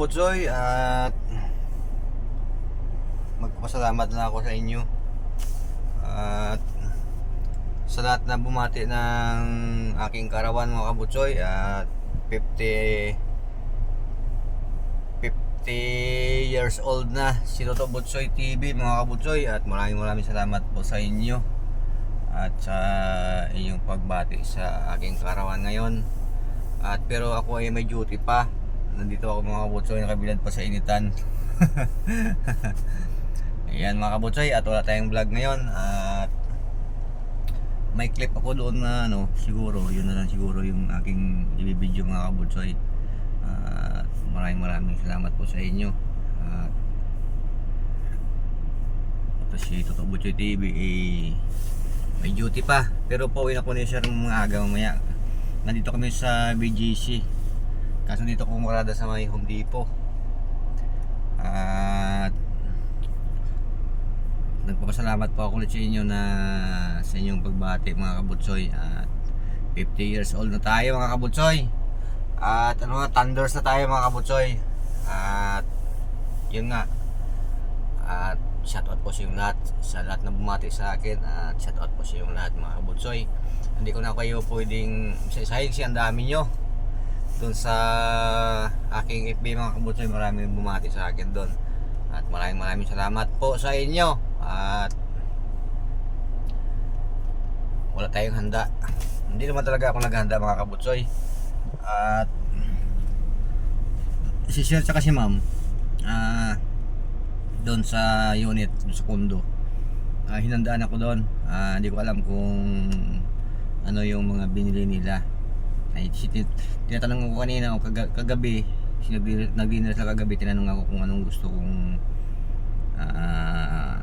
kabutsoy at magpapasalamat na ako sa inyo. At sa lahat na bumati ng aking karawan mga kabutsoy at 50 50 years old na si Toto Butsoy TV mga kabutsoy at maraming maraming salamat po sa inyo at sa inyong pagbati sa aking karawan ngayon. At pero ako ay may duty pa nandito ako mga kabutsoy nakabilad pa sa initan. Ayan mga kabutsoy at wala tayong vlog ngayon at may clip ako doon na ano siguro yun na lang siguro yung aking ibibideo mga kabutsoy. At maraming maraming salamat po sa inyo. At ito si Toto Butchoy TV eh, may duty pa. Pero pauwi na ko ni sir mga aga mamaya. Nandito kami sa BGC kaso dito ko marada sa may Home Depot. At nagpapasalamat po ako ulit sa inyo na sa inyong pagbati mga kabutsoy. At 50 years old na tayo mga kabutsoy. At ano thunders na tayo mga kabutsoy. At yun nga. At shoutout po sa yung lahat sa lahat na bumati sa akin. At shoutout po sa yung lahat mga kabutsoy. Hindi ko na kayo pwedeng sayang si ang dami nyo doon sa aking FB mga kabutsoy maraming bumati sa akin doon at maraming maraming salamat po sa inyo. At wala tayong handa. Hindi naman talaga ako naghanda mga kabutsoy at si Sir tsaka si Ma'am ah doon sa unit doon sa kundo. Ah, hinandaan ako doon Ah, hindi ko alam kung ano yung mga binili nila ay tinatanong ko kanina o kaga- kagabi nag-dinner sa kagabi tinanong ako kung anong gusto kong ah,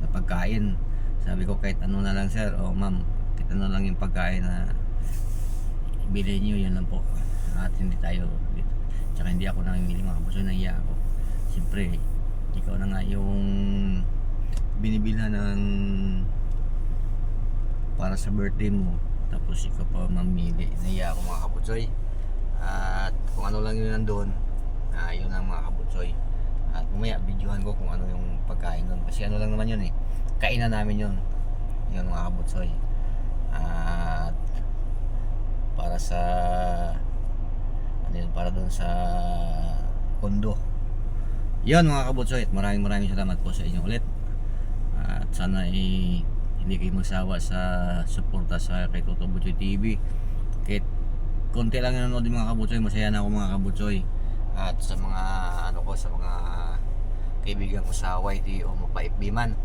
na pagkain sabi ko kahit ano na lang sir. O ma'am kahit ano lang yung pagkain na bilhin nyo yun lang po. At hindi tayo tsaka hindi ako namimili mga kapuso nahiya ako. Siyempre ikaw na nga yung binibilhan ng para sa birthday mo tapos ikaw pa mamili. Nahiya ako mga kabutsoy. At kung ano lang yun nandun ah, yun ang mga kabutsoy. At mamaya videohan ko kung ano yung pagkain nun. Kasi ano lang naman yun eh. Kainan namin yun. Yun mga kabutsoy. At para sa ano yun para dun sa kondo. Yun mga kabutsoy. At maraming maraming salamat po sa inyo ulit. At sana eh, hindi kayo magsawa sa suporta sa kay Toto Butchoy TV kahit konti lang nanonood yung mga kabutsoy masaya na ako mga kabutsoy at sa mga ano ko sa mga kaibigan ko sa YT o mapa-FB man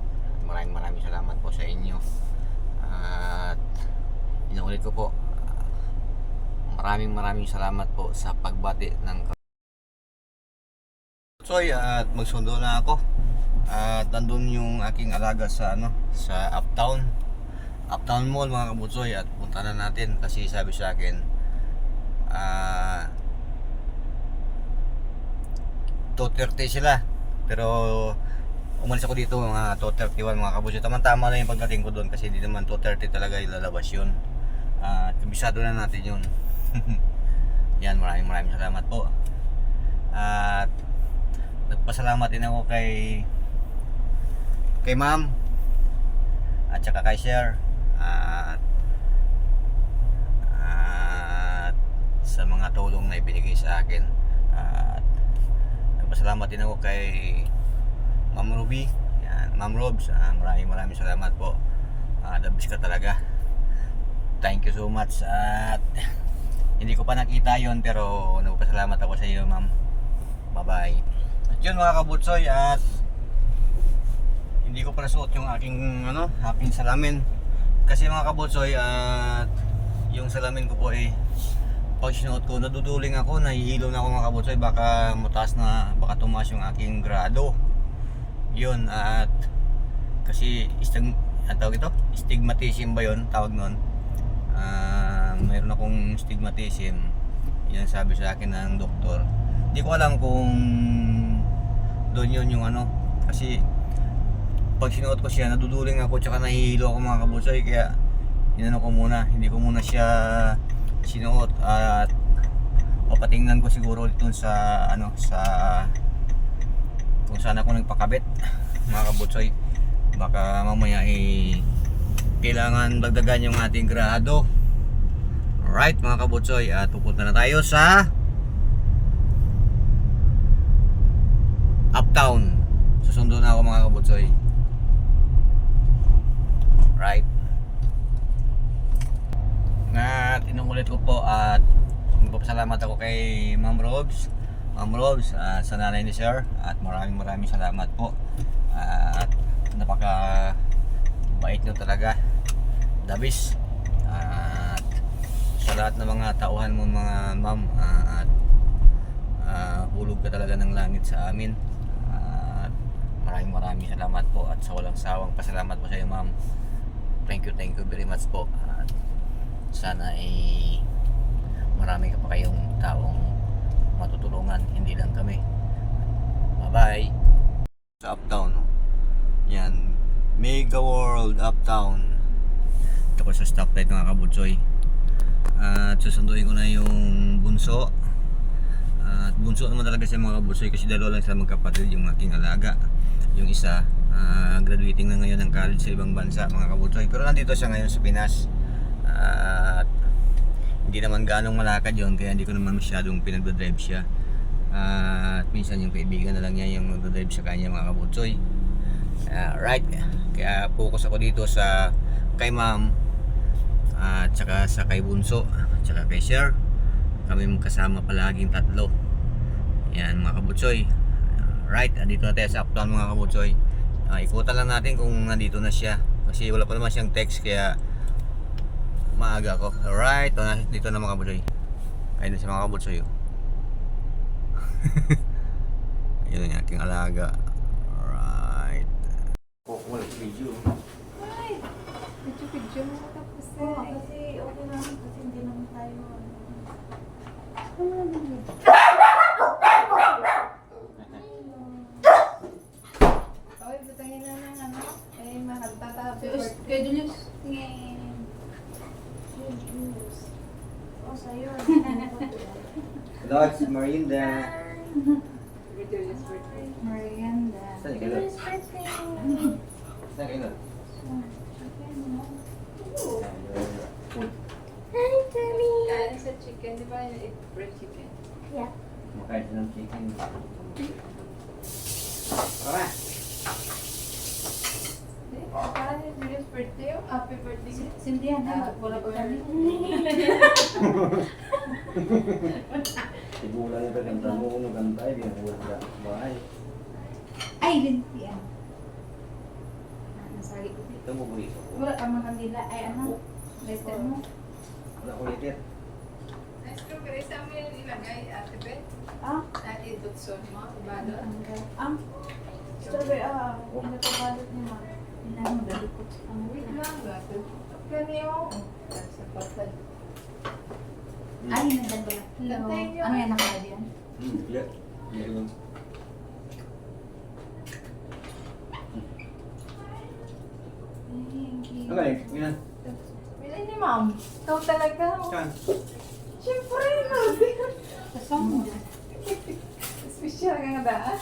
maraming maraming salamat po sa inyo. At inuulit ko po maraming maraming salamat po sa pagbati ng Soy at magsundo na ako at nandun yung aking alaga sa ano sa Uptown. Uptown Mall mga kabutsoy at punta na natin. Kasi sabi sa akin ah 2.30 sila. Pero umalis ako dito mga 2.31 mga kabutsoy. Tamang tama na yung pagdating ko doon kasi hindi naman 2.30 talaga ilalabas yun. At kabisado na natin yun. Yan maraming maraming salamat po. At nagpasalamat din ako kay kay ma'am. At saka kay sir. At at sa mga tulong na ibinigay sa akin. At nagpasalamat din ako kay Ma'am Ruby. Yan, Ma'am Robs ah, maraming maraming salamat po. Uh, the ka talaga. Thank you so much. At hindi ko pa nakita yon pero nagpasalamat ako sa iyo ma'am. Bye bye at yun mga kabutsoy at hindi ko pa nasuot yung aking ano aking salamin. Kasi mga kabutsoy at yung salamin ko po eh pag sinuot ko naduduling ako nahihilo na ako mga kabutsoy baka mataas na baka tumaas yung aking grado. Yun at kasi istig ang tawag ito? Stigmatism ba yun? Tawag nun. Ah, mayroon akong stigmatism. Yan sabi sa akin ng doktor. Hindi ko alam kung doon yun yung ano. Kasi pag sinuot ko siya naduduling ako tsaka nahihilo ako mga kabutsoy kaya inano ko muna hindi ko muna siya sinuot. At papatingnan ko siguro dito sa ano sa kung saan ako nagpakabit mga kabutsoy baka mamaya eh kailangan dagdagan yung ating grado. Alright mga kabutsoy at pupunta na tayo sa Uptown. Susundo na ako mga kabutsoy Right? At inuulit ko po at magpapasalamat ako kay Ma'am Robs Ma'am Robs ah, sa nanay ni Sir at maraming maraming salamat po. At napaka bait nyo talaga. Dabis at sa lahat ng mga tauhan mo mga ma'am ah, at ah, hulog ka talaga ng langit sa amin. At maraming maraming salamat po at sa walang sawang pasalamat po sa iyo ma'am thank you thank you very much po. At sana ay marami ka pa kayong taong matutulungan. Hindi lang kami. Bye bye sa uptown yan. Mega World Uptown. Tapos sa stoplight mga kabutsoy. At susunduin ko na yung bunso at bunso naman talaga siya mga kabutsoy kasi dalawa lang sila magkapatid yung aking alaga yung isa ah, graduating na ngayon ng college sa ibang bansa mga kabutsoy pero nandito siya ngayon sa Pinas. At hindi naman ganong malakad yon kaya hindi ko naman masyadong pinagdodrive siya. At minsan yung kaibigan na lang niya yung magdodrive sa kanya mga kabutsoy Ah, right. Kaya focus ako dito sa kay ma'am at saka sa kay Bunso at saka kay Sir. Kami magkasama palaging tatlo yan mga kabutsoy. Right andito na tayo sa uptown mga kabutsoy. Ah, ikutan lang natin kung nandito na siya. Kasi wala pa naman siyang text kaya maaga ako. Alright dito na mga kabutsoy. Ayun na si mga kabutsoy oh. yun yung aking alaga. Alright oh, wala video Ay, video-video mo tapos Oo, eh. kasi okay naman kasi hindi naman tayo ano. Ano naman Lots Marinda Kay Julius birthday. Merienda. Saan kayo? Julius birthday. Saan kayo? Hi, Tommy. Chicken, di ba? Bread chicken. Yeah. Makain ng chicken. Tara! Eh, Parang yung Julius birthday. oh. Happy birthday. Sindihan Ah, pa kami. Sigula nito ganda mo, ano ganda, ay binubuhat ka sa bahay. Ay, linti ah. Ah, Nasali ko dito. Ito mo burrito. Wala ka mga kandila. Ay, ano? Letter mo. Wala ko. Nice strawberry sa amin ilagay, Ate Beth. Ah, At idutson mo, ibado. ang strawberry. Ah, pinakabalot niya ma. Ilan mo dali ko. Ang Wait lang, gato. Ganyan. Sa patay. Ay, nagdala. Hello. Gantay niyo. Ano yan nakalagay yan? Hmm, yeah. Meron. Thank you. Galing, yan. Bilay ni ma'am. Ikaw talaga. oh. Saan? Siyempre, grabe. Kasama mo. Special ka nga daan.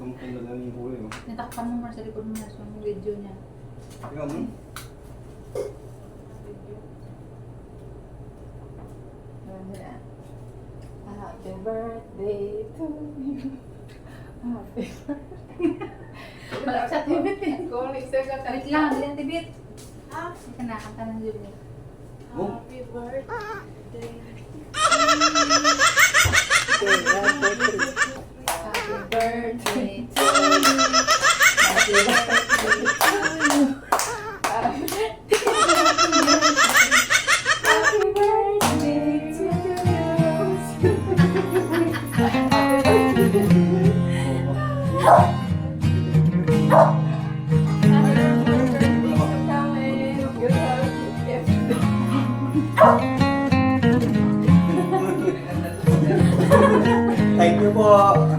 Kumpun na lang yung huli mo. Natakpan mo Mar sa likod mo Mar, sa video niya. Ikaw mo? Happy birthday to you. Happy birthday. Wala sa tibit eh. Kung isa ka Wait lang, hindi lang tibit. Ah, hindi ka nakakanta ng Julia. Oh. Happy birthday. Happy birthday to you. Happy birthday to you. Thank